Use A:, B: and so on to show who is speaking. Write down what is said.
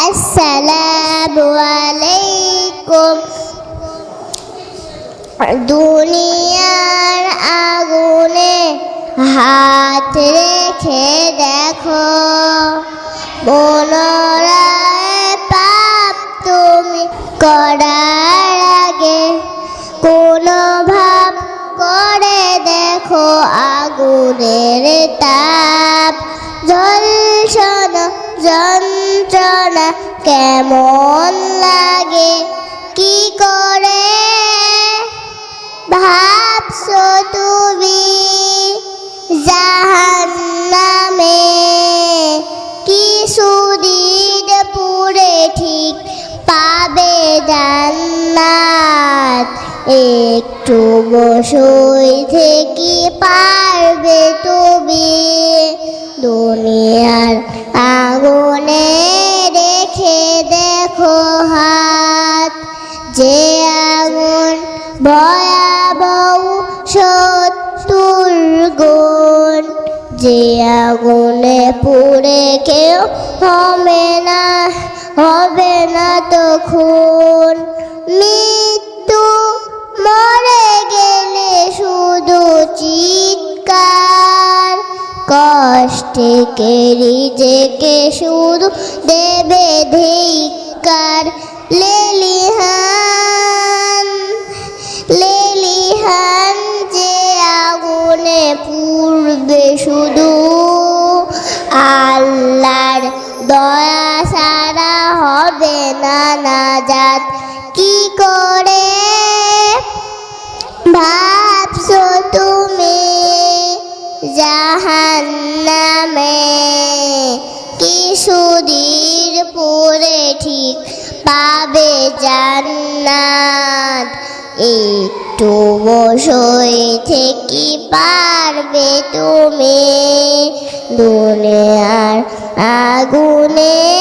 A: আসসালামু আলাইকুম। দুনিয়ার আগুনে হাত রেখে দেখো পুনরায় পাপ তুমি করার আগে কোনো ভাব করে দেখো, আগুনের তাপ জলসন যন্ত্রণা কেমন লাগে? কি করে? ভাবছ তুমি জাহান্নামে? কিছুদিন পুরে ঠিক পাবে জান্নাত। একটু বসই থেকে পারবে তুমি। দুনিয়ার হাত, যে আগুন ভয়াবহ সত্তর গুণ। যে আগুনে পুড়ে কেউ হবে না হবে না তখন। মৃত্যু মরে গেলে শুধু চিৎকার। কষ্টে কেরি যেকে শুধু দেবে ধিকার শুধু আল্লাহর দয়া সারা হবে না নাজাত। কি করে ভাবছ তুমি জাহান্নামে? কিছুদিন পরে ঠিক পাবে জান্নাত? একটু বসই থেকে পারবে তুমি। দুনিয়ার আগুনে